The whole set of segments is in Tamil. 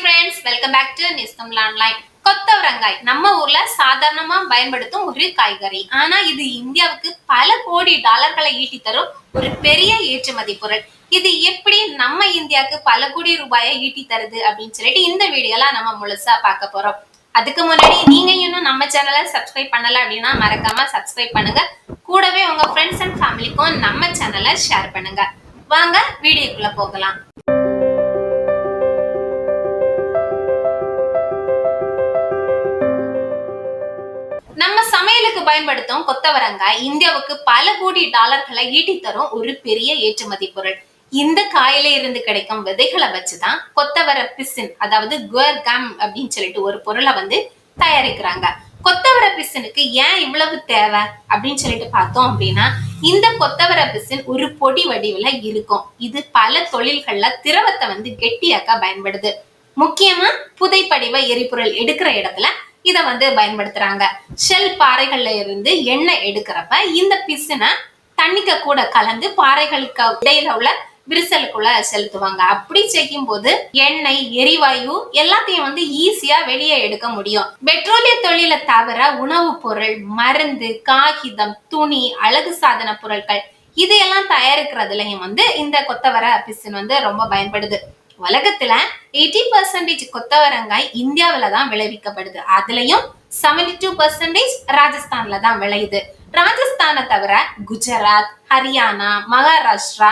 ஃப்ரெண்ட்ஸ் வெல்கம் பேக் டு நிஸ்தம்ல ஆன்லைன் கொத்தவரங்காய் நம்ம ஊர்ல சாதாரணமா பயன்படுத்தும் ஒரு காய்கறி. ஆனா இது இந்தியாவுக்கு பல கோடி டாலர்களை ஈட்டி தரும் ஒரு பெரிய ஏற்றுமதி பொருள். இது எப்படி நம்ம இந்தியாவுக்கு பல கோடி ரூபாயை ஈட்டி தருது அப்படின்னு சொல்லிட்டு இந்த வீடியோல நம்ம முழுசா பார்க்க போறோம். அதுக்கு முன்னாடி நீங்க இன்னும் நம்ம சேனலை சப்ஸ்கிரைப் பண்ணல அப்படின்னா மறக்காம சப்ஸ்கிரைப் பண்ணுங்க. கூடவே உங்க ஃப்ரெண்ட்ஸ் அண்ட் ஃபேமிலிக்கும் நம்ம சேனலை ஷேர் பண்ணுங்க. வாங்க வீடியோக்குள்ள போகலாம். சமையலுக்கு பயன்படுத்தும் கொத்தவரங்காய் இந்தியாவுக்கு பல கோடி டாலர்களை ஈட்டி தரும் ஒரு பெரிய ஏற்றுமதி பொருள். இந்த காயில இருந்து கிடைக்கும் விதைகளை வச்சுதான் கொத்தவர பிசின் அதாவது குவர் கம் அப்படின்னு சொல்லிட்டு ஒரு பொருளை வந்து தயாரிக்கிறாங்க. கொத்தவர பிசினுக்கு ஏன் இவ்வளவு தேவை அப்படின்னு சொல்லிட்டு பார்த்தோம் அப்படின்னா இந்த கொத்தவர பிசின் ஒரு பொடி வடிவுல இருக்கும். இது பல தொழில்கள்ல திரவத்தை வந்து கெட்டியாக்க பயன்படுது. முக்கியமா புதைப்படிவ எரிபொருள் எடுக்கிற இடத்துல இதை வந்து பயன்படுத்துறாங்க. ஷெல் பாறைகள்ல இருந்து எண்ணெய் எடுக்கிறப்ப இந்த பிசினை தண்ணிக்க கூட கலந்து பாறைகளுக்கு இடையில உள்ள விரிசலுக்குள்ள செலுத்துவாங்க. அப்படி செய்யும் போது எண்ணெய் எரிவாயு எல்லாத்தையும் வந்து ஈஸியா வெளியே எடுக்க முடியும். பெட்ரோலிய தொழிலை தவிர உணவுப் பொருள் மருந்து காகிதம் துணி அழகு சாதன பொருட்கள் இதையெல்லாம் தயாரிக்கிறதுலயும் வந்து இந்த கொத்தவர பிசின் வந்து ரொம்ப பயன்படுது. உலகத்துல எயிட்டி பர்சன்டேஜ் கொத்தவரங்காய் இந்தியாவில தான் விளைவிக்கப்படுது. அதுலயும் செவன்டி டூ பர்சன்டேஜ் ராஜஸ்தான்ல தான் விளையுது. ராஜஸ்தானை தவிர குஜராத் ஹரியானா மகாராஷ்டிரா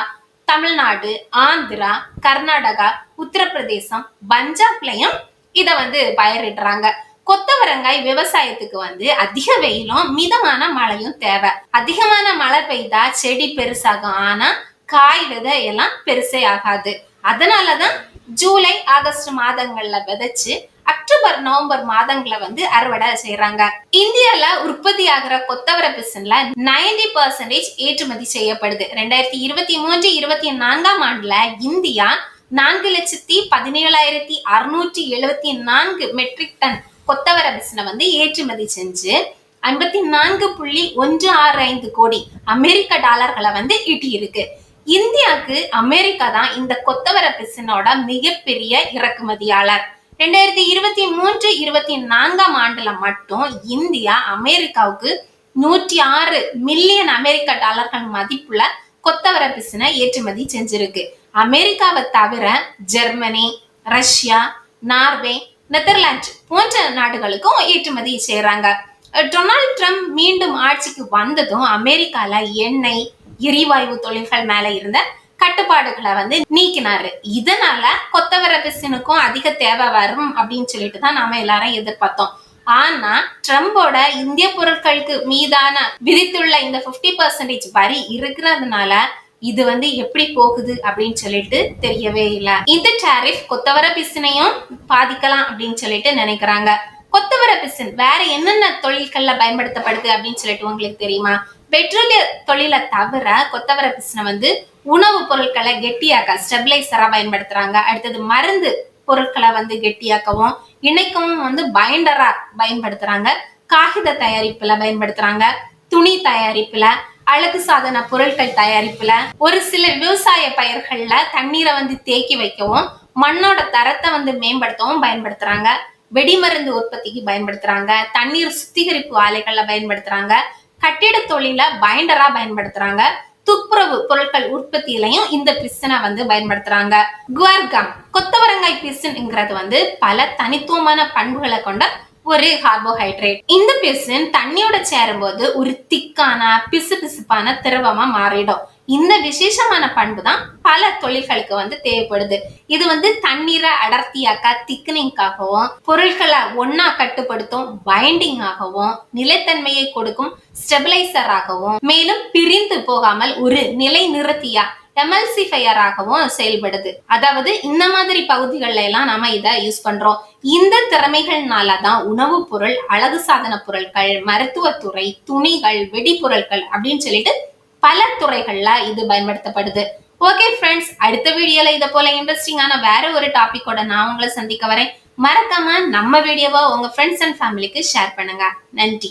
தமிழ்நாடு ஆந்திரா கர்நாடகா உத்தரப்பிரதேசம் பஞ்சாப்லயும் இத வந்து பயிரிடுறாங்க. கொத்தவரங்காய் விவசாயத்துக்கு வந்து அதிக வெயிலும் மிதமான மழையும் தேவை. அதிகமான மழை பெய்தா செடி பெருசாகும். ஆனா காய் விதை எல்லாம் பெருசே ஆகாது. அதனால தான் ஜூலை ஆகஸ்ட் மாதங்கள்ல விதைச்சு அக்டோபர் நவம்பர் மாதங்களை வந்து அறுவடை செய்யறாங்க இந்தியால உற்பத்தி ஆகிற கொத்தவர பிசன்ல நைன்டி பர்சன்டேஜ் ஏற்றுமதி செய்யப்படுது. ரெண்டாயிரத்தி இருபத்தி மூன்று இருபத்தி நான்காம் ஆண்டுல இந்தியா நான்கு லட்சத்தி பதினேழாயிரத்தி அறுநூற்றி எழுபத்தி நான்கு மெட்ரிக் டன் கொத்தவர பிசினை வந்து ஏற்றுமதி செஞ்சு ஐம்பத்தி நான்கு புள்ளி ஒன்று ஆறு ஐந்து கோடி அமெரிக்க டாலர்களை வந்து ஈட்டி இருக்கு இந்தியாவுக்கு அமெரிக்கா தான் இந்த கொத்தவர பிசினோட மிகப்பெரிய இறக்குமதியாளர். ரெண்டாயிரத்தி இருபத்தி மூன்று இருபத்தி நான்காம் ஆண்டுல மட்டும் இந்தியா அமெரிக்காவுக்கு நூற்றி ஆறு மில்லியன் அமெரிக்க டாலர்கள் மதிப்புள்ள கொத்தவர பிசினை ஏற்றுமதி செஞ்சிருக்கு. அமெரிக்காவை தவிர ஜெர்மனி ரஷ்யா நார்வே நெதர்லாந்து போன்ற நாடுகளுக்கும் ஏற்றுமதி செய்யறாங்க டொனால்ட் ட்ரம்ப் மீண்டும் ஆட்சிக்கு வந்ததும் அமெரிக்கால எண்ணெய் எரிவாயு தொழில்கள் மேல இருந்த கட்டுப்பாடுகளை வந்து நீக்கினாரு. இதனால கொத்தவர பிசினுக்கும் அதிக தேவை வரும் அப்படின்னு சொல்லிட்டு தான் நாம எல்லாரும் எதிர்பார்த்தோம். ஆனா ட்ரம்போட இந்திய பொருட்களுக்கு மீதான விதித்துள்ள இந்த பிப்டி பர்சன்டேஜ் வரி இருக்கிறதுனால இது வந்து எப்படி போகுது அப்படின்னு சொல்லிட்டு தெரியவே இல்லை. இந்த டாரிஃப் கொத்தவர பிசினையும் பாதிக்கலாம் அப்படின்னு சொல்லிட்டு நினைக்கிறாங்க. கொத்தவர பிசின் வேற என்னென்ன தொழில்கள்ல பயன்படுத்தப்படுது அப்படின்னு சொல்லிட்டு உங்களுக்கு தெரியுமா? பெட்ரோலிய தொழிலை தவிர கொத்தவர பிசினை வந்து உணவு பொருட்களை கெட்டியாக்க ஸ்டெபிலைசரா பயன்படுத்துறாங்க. அடுத்தது மருந்து பொருட்களை வந்து கெட்டியாக்கவும் இணைக்கவும் வந்து பைண்டரா பயன்படுத்துறாங்க. காகித தயாரிப்புல பயன்படுத்துறாங்க. துணி தயாரிப்புல அழகு சாதன பொருட்கள் தயாரிப்புல. ஒரு சில விவசாய பயிர்கள்ல தண்ணீரை வந்து தேக்கி வைக்கவும் மண்ணோட தரத்தை வந்து மேம்படுத்தவும் பயன்படுத்துறாங்க. வெடிமருந்து உற்பத்திக்கு பயன்படுத்துறாங்க. தண்ணீர் சுத்திகரிப்பு ஆலைகள்ல பயன்படுத்துறாங்க. கட்டிட தொழில பைண்டரா பயன்படுத்துறாங்க. துப்புரவு பொருட்கள் உற்பத்தியிலையும் இந்த பிசினை வந்து பயன்படுத்துறாங்க. குவர்கம் கொத்தவரங்காய் பிசின்ங்கிறது வந்து பல தனித்துவமான பண்புகளை கொண்ட ஒரு கார்போஹைட்ரேட் இந்த பிசின் தண்ணியோட சேரும்போது ஒரு திக்கான பிசு பிசுப்பான திரவமா மாறிடும். இந்த விசேஷமான பண்பு தான் பல தொழில்களுக்கு வந்து தேவைப்படுது. இது வந்து தண்ணீரை அடர்த்தியாக்க திக்னிங்காகவும் பொருட்களை ஒன்னா கட்டுப்படுத்தும் பைண்டிங் ஆகவும் நிலைத்தன்மையை கொடுக்கும் ஸ்டெபிளைசராகவும் மேலும் பிரிந்து போகாமல் ஒரு நிலை நிறுத்தியா எமல்சிஃபையராகவும் செயல்படுது. அதாவது இந்த மாதிரி பகுதிகள்ல எல்லாம் நாம இதை யூஸ் பண்றோம். இந்த திறமைகள்னால தான் உணவுப் பொருள் அழகு சாதன பொருட்கள் மருத்துவத்துறை துணிகள் வெடிப்பொருட்கள் அப்படின்னு சொல்லிட்டு பல துறைகள்ல இது பயன்படுத்தப்படுது. ஓகே ஃப்ரெண்ட்ஸ் அடுத்த வீடியோல இதை போல இன்ட்ரெஸ்டிங்கான வேற ஒரு டாபிக்கோட நான் உங்களை சந்திக்க வரேன். மறக்காம நம்ம வீடியோவை உங்க ஃப்ரெண்ட்ஸ் அண்ட் ஃபேமிலிக்கு ஷேர் பண்ணுங்க. நன்றி.